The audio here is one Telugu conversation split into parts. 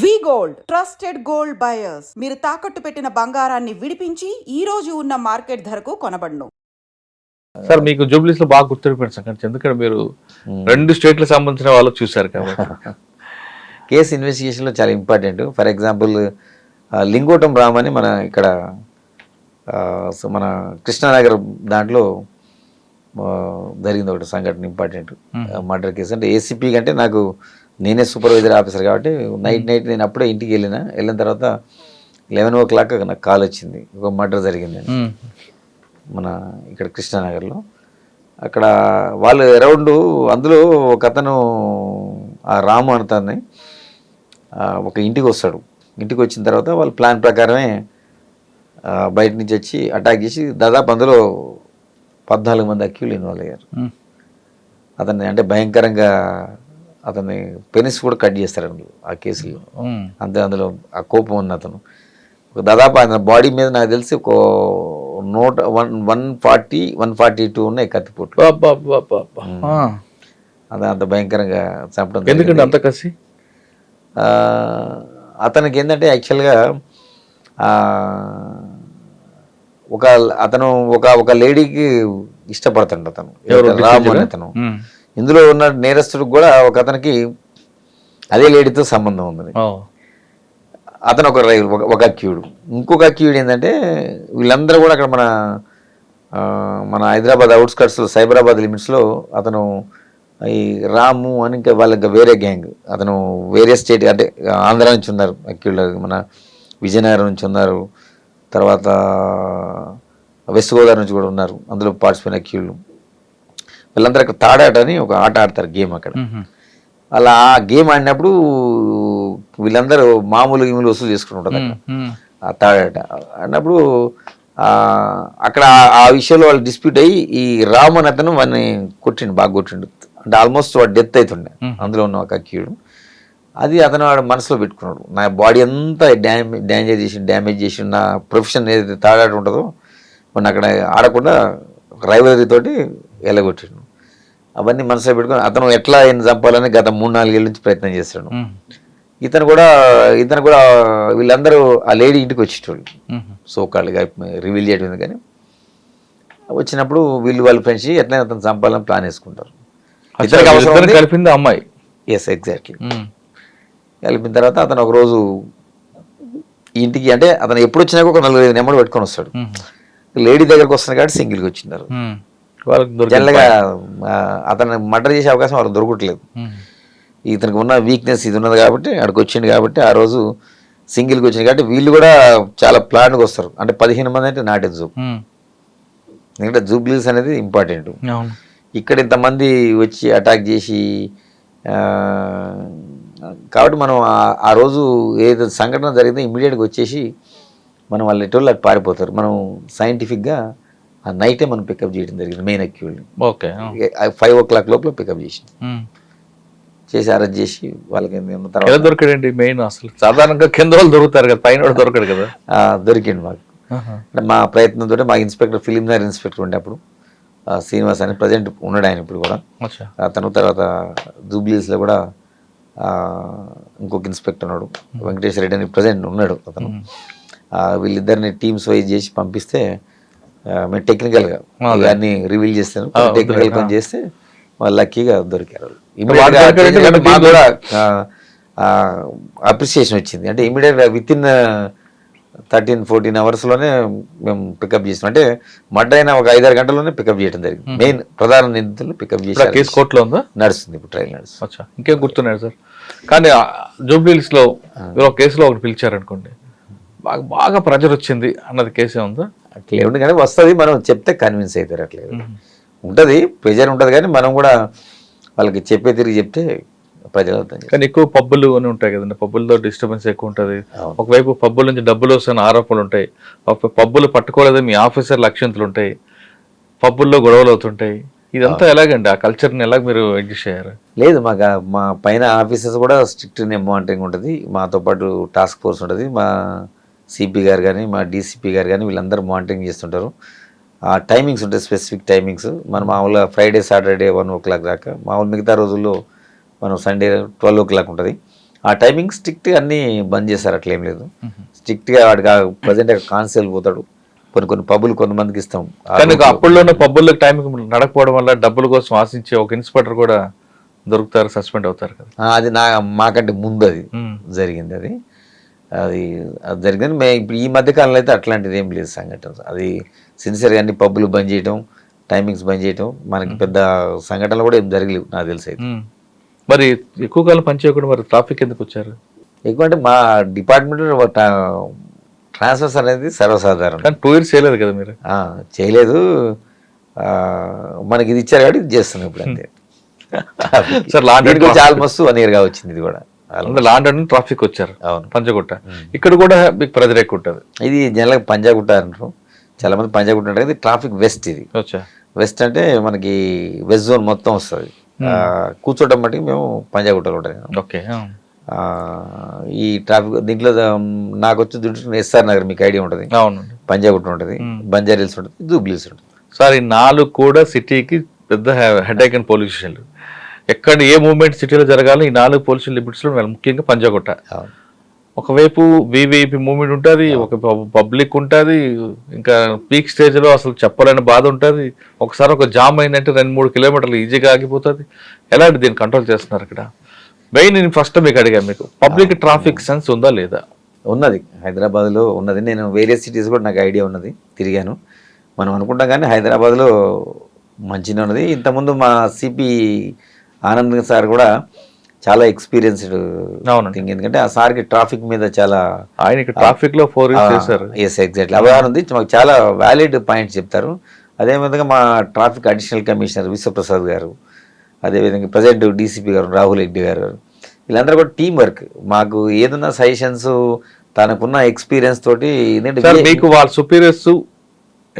We gold trusted gold buyers. మీరు తాకట్టు పెట్టిన బంగారాన్ని విడిపించి ఈ రోజు ఉన్న మార్కెట్ ధరకు కొనబడును. సార్ మీకు జూబ్లీస్లో బాగా గుర్తుండిపోయిన సంగతి ఎందుకంటే మీరు రెండు స్టేట్లకు సంబంధించిన వాళ్ళు చూశారు కాబట్టి. కేసు ఇన్వెస్టిగేషన్లో చాలా important. For example Lingotam Ram అని మన ఇక్కడ మన కృష్ణానగర్ దాంట్లో జరిగింది ఒకటి సంఘటన ఇంపార్టెంట్. Murder case. అంటే ఏసీపీ కంటే నాకు నేనే సూపర్వైజర్ ఆఫీసర్ కాబట్టి నైట్ నైట్ నేను అప్పుడే ఇంటికి వెళ్ళిన. వెళ్ళిన తర్వాత లెవెన్ ఓ క్లాక్ నాకు కాల్ వచ్చింది. ఒక మర్డర్ జరిగింది. మన ఇక్కడ కృష్ణానగర్లో. అక్కడ వాళ్ళు అరౌండ్ అందులో ఒక అతను ఆ రాము అంతాన్ని ఒక ఇంటికి వస్తాడు. ఇంటికి వచ్చిన తర్వాత వాళ్ళ ప్లాన్ ప్రకారమే బయట నుంచి వచ్చి అటాక్ చేసి దాదాపు అందులో పద్నాలుగు మంది అక్యూలు ఇన్వాల్వ్ అయ్యారు. అతన్ని అంటే భయంకరంగా అతన్ని పెనిస్ కూడా కట్ చేస్తారు అందులో ఆ కేసులో. అంతే అందులో ఆ కోపం ఉన్న అతను ఒక దాదాపు ఆయన బాడీ మీద నాకు తెలిసి ఒక నూట one one forty one forty two ఉన్నాయి కత్తిపోట్లు. అది అంత భయంకరంగా చంపడం ఎందుకంటే. అంత కసి అతనికి ఏంటంటే యాక్చువల్గా ఒక అతను ఒక ఒక లేడీకి ఇష్టపడతాడు అతను? రాము అని అతను. ఇందులో ఉన్న నేరస్తుడికి కూడా ఒక అతనికి అదే లేడీతో సంబంధం ఉంది. అతను ఒక రైలు ఒక- అక్యూడు ఇంకొక అక్యూడ్ ఏంటంటే వీళ్ళందరూ కూడా అక్కడ మన మన హైదరాబాద్ అవుట్స్కట్స్లో సైబరాబాద్ లిమిట్స్లో అతను ఈ రాము అని ఇంకా వాళ్ళకి వేరే గ్యాంగ్ అతను వేరే స్టేట్ అంటే ఆంధ్ర నుంచి ఉన్నారు అక్యూడ్ మన విజయనగరం నుంచి ఉన్నారు తర్వాత వెస్ట్ గోదావరి నుంచి కూడా ఉన్నారు. అందులో పార్టిసిపేట్ అక్యూళ్ళు వీళ్ళందరూ అక్కడ తాడాట అని ఒక ఆట ఆడతారు గేమ్ అక్కడ. అలా ఆ గేమ్ ఆడినప్పుడు వీళ్ళందరూ మామూలు గేములు వసూలు చేసుకుంటుంటారు అక్కడ. ఉమ్. ఆ తాడట. అన్నప్పుడు ఆ, అక్కడ ఆ- విషయంలో వాళ్ళు డిస్ప్యూట్ అయ్యి ఈ రామ్ అని అతను వాడిని కొట్టిండు బాగా కొట్టిండు. అంటే ఆల్మోస్ట్ వాడు డెత్ అవుతుండే. అందులో ఉన్న ఒక అక్యూడు అది అతను వాడు మనసులో పెట్టుకున్నాడు. నా బాడీ అంతా డ్యామేజ్ డ్యామేజ్ చేసి డ్యామేజ్ చేసి నా ప్రొఫెషన్ ఏదైతే తాడాట ఉంటుందో వాడిని అక్కడ ఆడకుండా రైవలరీ తోటి ఎలగొట్టిండు అవన్నీ మనసులో పెట్టుకొని అతను ఎట్లా ఆయన చంపాలని గత మూడు నాలుగేళ్ళ నుంచి ప్రయత్నం చేస్తాడు. ఇతను కూడా ఇతను కూడా వీళ్ళందరూ ఆ లేడీ ఇంటికి వచ్చేటోళ్ళు. సో కాళ్ళుగా రివీల్ చేయడం కానీ వచ్చినప్పుడు వీళ్ళు వాళ్ళ ఫ్రెండ్స్ ఎట్లయినా అతను చంపాలని ప్లాన్ వేసుకుంటారు. అసలు వీళ్ళిద్దరిని కలిపింది అమ్మాయి. Yes exactly. కలిపిన తర్వాత అతను ఒకరోజు ఇంటికి అంటే అతను ఎప్పుడు వచ్చినాక ఒక నలుగురు ఐదు నెంబర్ పెట్టుకొని వస్తాడు. లేడీ దగ్గరకు వస్తున్నారు కాబట్టి సింగిల్గా వచ్చినారు. వాళ్ళకి జనరల్గా అతను మర్డర్ చేసే అవకాశం వాళ్ళకి దొరకట్లేదు. ఇతనికి ఉన్న వీక్నెస్ ఇది ఉన్నది కాబట్టి అక్కడికి వచ్చింది కాబట్టి ఆ రోజు సింగిల్కి వచ్చింది కాబట్టి వీళ్ళు కూడా చాలా ప్లాన్గా వస్తారు అంటే పదిహేను మంది అంటే నాటే జూబ్ ఉమ్. ఎందుకంటే జూబ్లీస్ అనేది ఇంపార్టెంట్ అవును ఇక్కడ ఇంతమంది వచ్చి అటాక్ చేసి ఆ, కాబట్టి మనం ఆ- రోజు ఏదైతే సంఘటన జరిగిందో ఇమీడియట్గా వచ్చేసి మనం వాళ్ళ ఎటువంటి అటు పారిపోతారు. మనం సైంటిఫిక్గా ఆ నైటే మనం పికప్ చేయడం జరిగింది మెయిన్ అక్యూల్ని ఓకే. ఫైవ్ ఓ క్లాక్ లోపల పికప్ చేసి. చేసి అరెస్ట్ చేసి వాళ్ళకి ఎలా తర్వాత దొరికాడండి మెయిన్ అసలు. సాధారణంగా కింద వాళ్ళు దొరుకుతారు కదా పైన దొరకడు కదా. దొరికింది మాకు. మా ప్రయత్నంతో మా ఇన్స్పెక్టర్ ఫిలింనర్ ఇన్స్పెక్టర్ ఉండే అప్పుడు. శ్రీనివాస్ అని ప్రజెంట్ ఉన్నాడు ఆయన ఇప్పుడు కూడా. అతను తర్వాత జూబ్లీస్లో కూడా ఇంకొక ఇన్స్పెక్టర్ ఉన్నాడు. వెంకటేశ్వర రెడ్డి అని ప్రజెంట్ ఉన్నాడు అతను. వీళ్ళిద్దరిని టీమ్స్ వైజ్ చేసి పంపిస్తే మేము టెక్నికల్గా ఇవన్నీ రివీల్ చేస్తాను. టెక్నికల్ పని చేస్తే వాళ్ళు లక్కీగా దొరికారు అప్రిసియేషన్ వచ్చింది. అంటే ఇమీడియట్గా విత్ ఇన్ థర్టీన్ ఫోర్టీన్ అవర్స్లోనే మేము పికప్ చేసినాం. అంటే మర్డర్ అయిన ఒక ఐదారు గంటల్లోనే పికప్ చేయడం జరిగింది. మెయిన్ ప్రధాన నిందితులు పికప్ ఇప్పుడు ఆ చేసి కేసు కోర్టులో ఉందా? నడుస్తుంది ఇప్పుడు ట్రైల్ నడుస్తుంది. అచ్చా. ఇంకేం గుర్తున్నాడు సార్? కానీ జూబ్లీస్లో మీరు ఒక కేసులో ఒకటి పిలిచారనుకోండి. బాగా బాగా ప్రెజర్ వచ్చింది అన్నది కేసే ఉందా? అట్లే ఉంది కానీ వస్తుంది మనం చెప్తే కన్విన్స్ అవుతారు అట్లే ఉంటుంది ప్రెజర్ ఉంటుంది కానీ మనం కూడా వాళ్ళకి చెప్పే తిరిగి చెప్తే ప్రజలు అర్థం. కానీ ఎక్కువ పబ్బులు అని ఉంటాయి కదండి. పబ్బులతో డిస్టర్బెన్స్ ఎక్కువ ఉంటుంది. ఒకవైపు పబ్బుల నుంచి డబ్బులు వస్తున్న ఆరోపణలు ఉంటాయి. ఒక పబ్బులు పట్టుకోలేదు మీ ఆఫీసర్ లక్ష్యంతులు ఉంటాయి. పబ్బుల్లో గొడవలు అవుతుంటాయి. ఇదంతా ఎలాగండి? ఆ కల్చర్ని ఎలాగ మీరు అడ్జస్ట్ అయ్యారు లేదు మాకు మా పైన ఆఫీసర్స్ కూడా స్ట్రిక్ట్ మానిటరింగ్ ఉంటుంది. మాతో పాటు టాస్క్ ఫోర్స్ ఉంటుంది. మా సిపి గారు కానీ మా డీసీపీ గారు కానీ వీళ్ళందరూ మానిటరింగ్ చేస్తుంటారు. ఆ టైమింగ్స్ ఉంటాయి స్పెసిఫిక్ టైమింగ్స్ మనం మామూలుగా Friday Saturday one o'clock దాకా. మామూలు మిగతా రోజుల్లో మనం సండే ట్వెల్వ్ ఓ క్లాక్ ఉంటుంది. ఆ టైమింగ్ స్ట్రిక్ట్ అన్ని బంద్ చేశారు అట్లా ఏం లేదు స్ట్రిక్ట్గా వాడికి ప్రజెంట్ కాన్సెల్ పోతాడు. కొన్ని కొన్ని పబ్బులు కొంతమందికి ఇస్తాం. కానీ రోజు- అప్పుడులోనే పబ్బుల్లో టైం నడకపోవడం వల్ల డబ్బుల కోసం ఆశించే ఒక ఇన్స్పెక్టర్ కూడా దొరుకుతారు సస్పెండ్ అవుతారు కదా. అది నా మాకంటే ముందు అది. జరిగింది అది. అది అది జరిగింది. మే ఇప్పుడు ఈ మధ్య కాలంలో అయితే అట్లాంటిది ఏం లేదు సంఘటన. అది సిన్సియర్గా అన్ని పబ్బులు బంద్ చేయటం టైమింగ్స్ బంద్ చేయటం మనకి పెద్ద సంఘటనలు కూడా ఏం జరగలేవు నాకు తెలిసి అయితే. మరి ఎక్కువ కాలం పనిచేయకుండా మరి ట్రాఫిక్ ఎందుకు వచ్చారు? ఎక్కువ అంటే మా డిపార్ట్మెంట్ ట్రాన్స్ఫర్స్ అనేది సర్వసాధారణం. కానీ టూ ఇయర్స్ చేయలేదు కదా మీరు? చేయలేదు. మనకి ఇది ఇచ్చారు కాబట్టి ఇది చేస్తున్నాం ఇప్పుడు అంతే. సార్ లాండ్ వచ్చి ఆల్మోస్ట్ వన్ ఇయర్గా వచ్చింది ఇది కూడా. లాండ్ అండ్ ట్రాఫిక్ వచ్చారు అవును. పంచగుట్ట ఇక్కడ కూడా మీకు ప్రెజర్ ఎక్కువ ఉంటుంది. ఇది జనరల్గా పంజాగుట్ట అంటారు. చాలా మంది పంజాగుట్ట అంటారు. ఇది ట్రాఫిక్ వెస్ట్ ఇది. వెస్ట్ అంటే మనకి వెస్ట్ జోన్ మొత్తం వస్తుంది. కూర్చోటం బట్టి మేము పంజాగుట్టలో ఉంటాయి. ఓకే ఈ ట్రాఫిక్ దీంట్లో నాకు వచ్చి దుడ్డు ఎస్ఆర్ నగర్ మీకు ఐడియా ఉంటుంది. అవునండి పంజాగుట్ట ఉంటుంది బంజారా హిల్స్ ఉంటుంది జూబ్లీస్ ఉంటుంది. సార్ ఈ నాలుగు కూడా సిటీకి పెద్ద హెడ్ అండ్ పోలీస్ స్టేషన్లు. ఎక్కడ ఏ మూవ్మెంట్ సిటీలో జరగాలో ఈ నాలుగు పోలీస్ లిమిట్స్లో ముఖ్యంగా పంజాగుట్ట అవును. ఒకవైపు వివిఐపి మూమెంట్ ఉంటుంది ఒక పబ్లిక్ ఉంటుంది ఇంకా పీక్ స్టేజ్లో అసలు చెప్పలేని బాధ ఉంటుంది. ఒకసారి ఒక జామ్ అయిందంటే రెండు మూడు కిలోమీటర్లు ఈజీగా ఆగిపోతుంది. ఎలాంటి దీన్ని కంట్రోల్ చేస్తున్నారు ఇక్కడ? మెయిన్ నేను ఫస్ట్ మీకు అడిగాను మీకు పబ్లిక్ ట్రాఫిక్ సెన్స్ ఉందా లేదా? ఉన్నది. హైదరాబాద్లో ఉన్నది. నేను వేరే సిటీస్ కూడా నాకు ఐడియా ఉన్నది. తిరిగాను. మనం అనుకుంటాం కానీ హైదరాబాద్లో మంచిగా ఉన్నది. ఇంతకుముందు మా సిపి ఆనంద్ సార్ కూడా చాలా ఎక్స్పీరియన్స్డ్. థింగ్ ఎందుకంటే ఆ సార్కి ట్రాఫిక్ మీద చాలా ఆయన ట్రాఫిక్లో ఫోర్ చేశారు. ఎస్ ఎగ్జాక్ట్లీ అవగాహన ఉంది. మాకు చాలా వ్యాలిడ్ పాయింట్స్ చెప్తారు. అదేవిధంగా మా ట్రాఫిక్ అడిషనల్ కమిషనర్ విశ్వప్రసాద్ గారు అదేవిధంగా ప్రజెంట్ డీసీపీ గారు రాహుల్ రెడ్డి గారు. వీళ్ళందరూ కూడా టీం వర్క్ మాకు ఏదన్నా సజెషన్స్ తనకున్న ఎక్స్పీరియన్స్ తోటి మీకు వాళ్ళ సుపీరియర్స్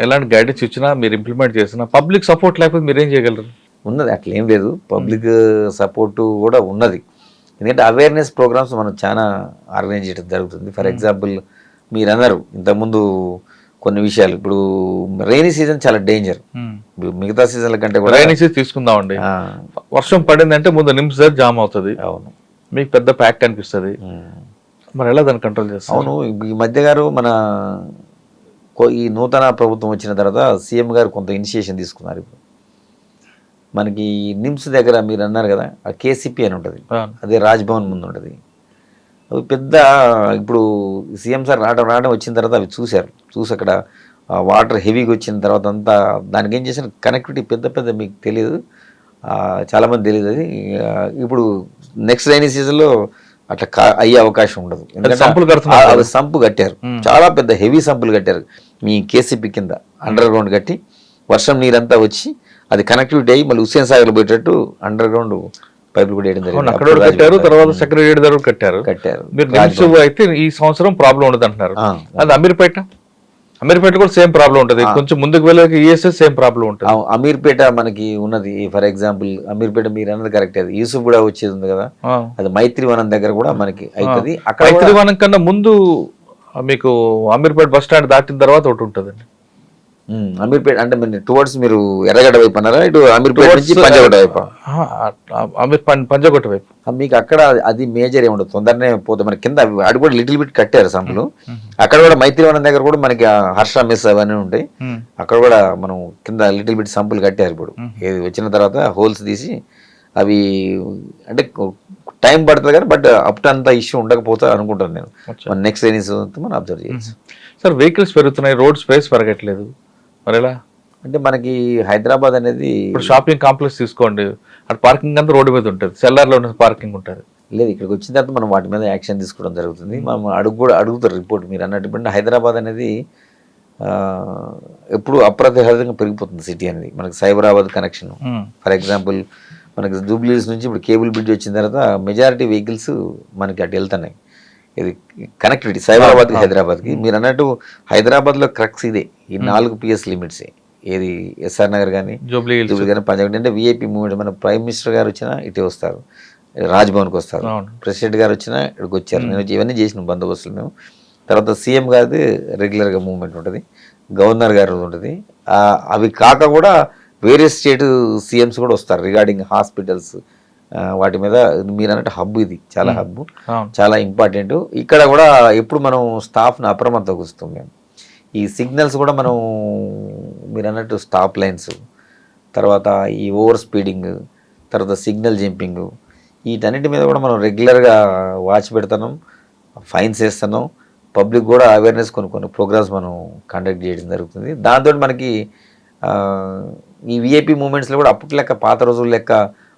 ఎలాంటి గైడెన్స్ ఇచ్చినా మీరు ఇంప్లిమెంట్ చేసినా పబ్లిక్ సపోర్ట్ లేకపోతే మీరు ఏం చేయగలరు? ఉన్నది. అట్లా ఏం లేదు. పబ్లిక్ సపోర్ట్ కూడా ఉన్నది. ఎందుకంటే అవేర్నెస్ ప్రోగ్రామ్స్ మనం చాలా ఆర్గనైజ్ చేయడం జరుగుతుంది. ఫర్ ఎగ్జాంపుల్ మీరు అన్నారు ఇంతకుముందు కొన్ని విషయాలు. ఇప్పుడు రైనీ సీజన్ చాలా డేంజర్ మిగతా సీజన్ల కంటే కూడా రైనీ సీజన్ తీసుకుందామండి. వర్షం పడిందంటే ముందు నిమ్స్ జామ్ అవుతుంది. అవును. మీకు పెద్ద ప్యాక్ కనిపిస్తుంది ఉమ్. మరి ఎలా దాన్ని కంట్రోల్ చేస్తారు? అవును. ఈ మధ్య గారు మన ఈ నూతన ప్రభుత్వం వచ్చిన తర్వాత సీఎం గారు కొంత ఇనిషియేషన్ తీసుకున్నారు ఇప్పుడు. మనకి నిమ్స్ దగ్గర మీరు అన్నారు కదా ఆ కేసీపీ అని ఉంటుంది. అదే రాజ్భవన్ ముందు ఉంటుంది. అవి పెద్ద ఇప్పుడు సీఎం సార్ రావడం రావడం వచ్చిన తర్వాత అవి చూశారు. చూసి అక్కడ వాటర్ హెవీగా వచ్చిన తర్వాత అంతా దానికి ఏం చేసిన కనెక్టివిటీ పెద్ద పెద్ద మీకు తెలియదు ఆ, చాలా మంది తెలియదు అది. ఇప్పుడు నెక్స్ట్ రైనీ సీజన్లో అట్లా కా- అయ్యే అవకాశం ఉండదు. ఎందుకంటే సంపు కట్టారు. చాలా పెద్ద హెవీ సంపులు కట్టారు. మీ కేసీపీ కింద అండర్ గ్రౌండ్ కట్టి వర్షం నీరంతా వచ్చి అది కనెక్టివిటీ అయ్యి మళ్ళీ హుస్సేన్ సాగర్ పోయేటట్టు అండర్ గ్రౌండ్ పైపులు కూడా వేయడం జరిగింది. అక్కడ కట్టారు తర్వాత సెక్రటరీ దగ్గర కట్టారు. కట్టారు. మీరు అయితే ఈ సంవత్సరం ప్రాబ్లం ఉండదు అంటున్నారు. అది అమీర్పేట? అమీర్పేట కూడా సేమ్ ప్రాబ్లం ఉంటుంది. కొంచెం ముందుకు వెళ్ళాక ఈఎస్ఎస్ సేమ్ ప్రాబ్లం ఉంటుంది. అమీర్పేట మనకి ఉన్నది. ఫర్ ఎగ్జాంపుల్ అమీర్పేట మీరు అన్నది కరెక్ట్ అది యూసుఫ్ కూడా వచ్చేది ఉంది కదా. అది మైత్రి వనం దగ్గర కూడా మనకి అవుతుంది అక్కడ మైత్రివనం కన్నా ముందు మీకు అమీర్పేట బస్ స్టాండ్ దాటిన తర్వాత ఒకటి ఉంటుందండి. ఉమ్, అమీర్పేట అంటే మీరు టువర్డ్స్ మీరు ఎర్రగడ్డ వైపు అన్నారా? ఇటు అమీర్పేట నుంచి పంజాగుట్ట వైపు? అమీర్ పంజాగుట్ట వైపు. మీకు అక్కడ అది మేజర్ ఏముండదు? తొందరనే పోతుంది మన కింద అటు కూడా లిటిల్ బిట్ కట్టారు సంపులు అక్కడ కూడా మైత్రివనం దగ్గర కూడా మనకి హర్ష మెస్ అవన్నీ ఉంటాయి. అక్కడ కూడా మనం కింద లిటిల్ బిట్ సంపులు కట్టారు ఇప్పుడు. ఏది వచ్చిన తర్వాత హోల్స్ తీసి అవి అంటే టైం పడుతుంది కానీ బట్ అప్ టు అంత ఇష్యూ ఉండకపోతే అనుకుంటాను నేను. నెక్స్ట్ రైనీస్ మనం అబ్జర్వ్ చేయొచ్చు. సార్ వెహికల్స్ పెరుగుతున్నాయి రోడ్ స్పేస్ పెరగట్లేదు. మరి ఎలా అంటే మనకి హైదరాబాద్ అనేది ఇప్పుడు షాపింగ్ కాంప్లెక్స్ తీసుకోండి. అక్కడ పార్కింగ్ అంతా రోడ్డు మీద ఉంటుంది. సెల్లార్లో పార్కింగ్ ఉంటుంది. లేదు ఇక్కడికి వచ్చిన తర్వాత మనం వాటి మీద యాక్షన్ తీసుకోవడం జరుగుతుంది. మనం అడుగు కూడా అడుగుతారు రిపోర్ట్. మీరు అన్నట్టు హైదరాబాద్ అనేది ఎప్పుడు అప్రతిహతంగా పెరిగిపోతుంది సిటీ అనేది. మనకి సైబరాబాద్ కనెక్షన్. ఫర్ ఎగ్జాంపుల్ మనకి జూబ్లీస్ నుంచి ఇప్పుడు కేబుల్ బ్రిడ్జ్ వచ్చిన తర్వాత మెజారిటీ వెహికల్స్ మనకి అటు వెళ్తున్నాయి. ఇది కనెక్టివిటీ సైబరాబాద్కి హైదరాబాద్కి. మీరు అన్నట్టు హైదరాబాద్లో క్రక్స్ ఇదే. ఈ నాలుగు పిఎస్ లిమిట్సే ఏది ఎస్ఆర్ నగర్ కానీ జూబ్లీ కానీ పంజాబ్ అంటే విఐపి మూమెంట్ మన ప్రైమ్ మినిస్టర్ గారు వచ్చినా ఇటే వస్తారు. రాజ్భవన్కి వస్తారు. ప్రెసిడెంట్ గారు వచ్చినా ఇక్కడికి వచ్చారు. నేను ఇవన్నీ చేసిన బందోబస్తులు మేము. తర్వాత సీఎం గారిది రెగ్యులర్గా మూవ్మెంట్ ఉంటుంది. గవర్నర్ గారు ఉంటుంది. అవి కాక కూడా వేరే స్టేట్ సీఎంస్ కూడా వస్తారు. రిగార్డింగ్ హాస్పిటల్స్ వాటి మీద మీరు అన్నట్టు హబ్ ఇది చాలా హబ్ చాలా ఇంపార్టెంట్ ఇక్కడ కూడా ఎప్పుడు మనం స్టాఫ్ని అప్రమత్తం కూస్తాం మేము. ఈ సిగ్నల్స్ కూడా మనం మీరు అన్నట్టు స్టాప్ లైన్స్ తర్వాత ఈ ఓవర్ స్పీడింగ్ తర్వాత సిగ్నల్ జంపింగ్ వీటన్నిటి మీద కూడా మనం రెగ్యులర్గా వాచ్ పెడుతున్నాం ఫైన్స్ వేస్తున్నాం. పబ్లిక్ కూడా అవేర్నెస్ కొన్ని కొన్ని ప్రోగ్రామ్స్ మనం కండక్ట్ చేయడం జరుగుతుంది. దాంతో మనకి ఈ విఐపి మూమెంట్స్లో కూడా అప్పటి లెక్క పాత రోజుల లెక్క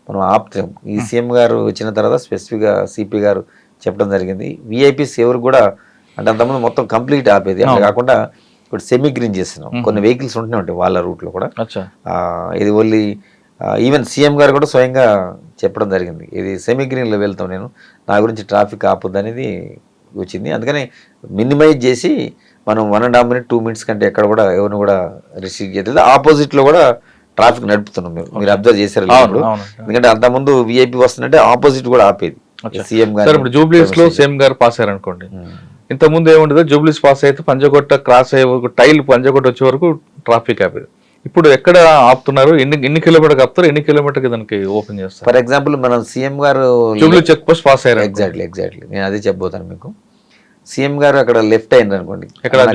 మనం ఆపుతాం. ఈ సీఎం గారు వచ్చిన తర్వాత స్పెసిఫిక్గా సిపి గారు చెప్పడం జరిగింది. విఐపీస్ ఎవరు కూడా అంటే అంతకుముందు మొత్తం కంప్లీట్ ఆపేది. అట్లా కాకుండా ఇప్పుడు సెమీ గ్రీన్ చేస్తున్నాం. కొన్ని వెహికల్స్ ఉంటూనే ఉంటాయి వాళ్ళ రూట్లో కూడా. ఇది ఓన్లీ ఈవెన్ సీఎం గారు కూడా స్వయంగా చెప్పడం జరిగింది. ఇది సెమీ గ్రీన్లో వెళ్తాం నేను నా గురించి ట్రాఫిక్ ఆపొద్దు అనేది వచ్చింది. అందుకని మినిమైజ్ చేసి మనం one and half minute two minutes కంటే ఎక్కడ కూడా ఎవరిని కూడా రిస్ట్రిక్ట్ చేయలేదు ఆపోజిట్లో కూడా ట్రాఫిక్ నడుపుతున్నాం మేము. మీరు అబ్జర్వ్ చేశారు. ఎందుకంటే అంతకుముందు విఐపి వస్తుందంటే ఆపోజిట్ కూడా ఆపేది. సీఎం సార్ ఇప్పుడు జూబ్లీస్లో సేమ్ గారు పాస్ అయ్యారు అనుకోండి ఇంత ముందు ఏముండదు జూబ్లీస్ పాస్ అయితే పంజగొట్ట క్రాస్ అయ్యే వరకు టైల్ పంజగొట్ట వచ్చే వరకు ట్రాఫిక్ ఆపేది. ఇప్పుడు ఎక్కడ ఆపుతున్నారు? ఎన్ని ఎన్ని కిలోమీటర్ ఆపుతారు? ఎన్ని కిలోమీటర్ దానికి ఓపెన్ చేస్తారు? ఫర్ ఎగ్జాంపుల్ మనం సీఎం గారు జూబ్లీ చెక్ పోస్ట్ పాస్ అయ్యారు ఎగ్జాక్ట్లీ ఎగ్జాక్ట్లీ నేను అదే చెప్పబోతాను మీకు. సీఎం గారు అక్కడ లెఫ్ట్ అయింది అనుకోండి.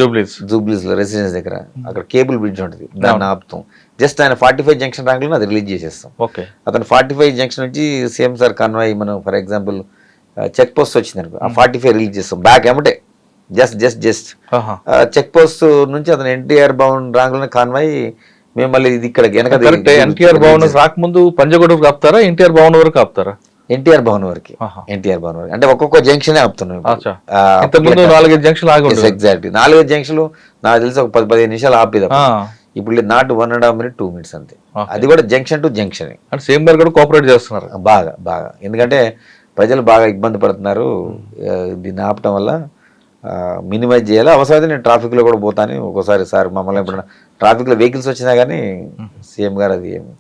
జూబ్లీస్ జూబ్లీస్. లో రెసిడెన్స్ దగ్గర. అక్కడ కేబుల్ బ్రిడ్జ్ ఉంటుంది. దాన్ని ఆపుతాం. జస్ట్ ఆయన ఫార్టీ ఫైవ్ జంక్షన్ ర్యాంక్లో అది రిలీజ్ చేసేస్తాం. ఓకే అతను ఫార్టీ ఫైవ్ జంక్షన్ నుంచి సీఎం సార్ కాన్వాయ్ మనం ఫర్ ఎగ్జాంపుల్ చెక్ పోస్ట్ వచ్చింది అనుకో ఆ ఫార్టీ ఫైవ్ రిలీజ్ చేస్తాం. బ్యాక్ ఏమంటే just just just check post నుంచి అతను ఎన్టీఆర్ భవన్ రాంగ్లోనే కాన్వాయ్ మేము మళ్ళీ ఇది ఇక్కడ వెనక ఎన్టీఆర్ భవన్ రాకముందు పంజగొట్ట వరకు ఆపుతారా? ఎన్టీఆర్ భవన్ వరకు ఆపుతారా? ఎన్టీఆర్ భవన్ వరకు. ఎన్టీఆర్ భవన్ వరకు. అంటే ఒక్కొక్క జంక్షన్ ఆపుతున్నాం ఇప్పుడు. నాలుగైదు జంక్షన్. ఎగ్జాక్ట్ నాలుగైదు జంక్షన్లు నాకు తెలిసి ఒక పది పదిహేను నిమిషాలు ఆపేది ఇప్పుడు not one and half minute two minutes అంతే. అది కూడా జంక్షన్ టు జంక్షన్. అంటే సేమ్ గారు కూడా కోఆపరేట్ చేస్తున్నారు. బాగా బాగా. ఎందుకంటే ప్రజలు బాగా ఇబ్బంది పడుతున్నారు ఆ, దీన్ని ఆపటం వల్ల మినిమైజ్ చేయాలి. అవసరమైతే నేను ట్రాఫిక్లో కూడా పోతాను. ఒక్కోసారి సార్ మమ్మల్ని ఎప్పుడైనా ట్రాఫిక్లో వెహికల్స్ వచ్చినా కానీ సీఎం గారు అది ఏమి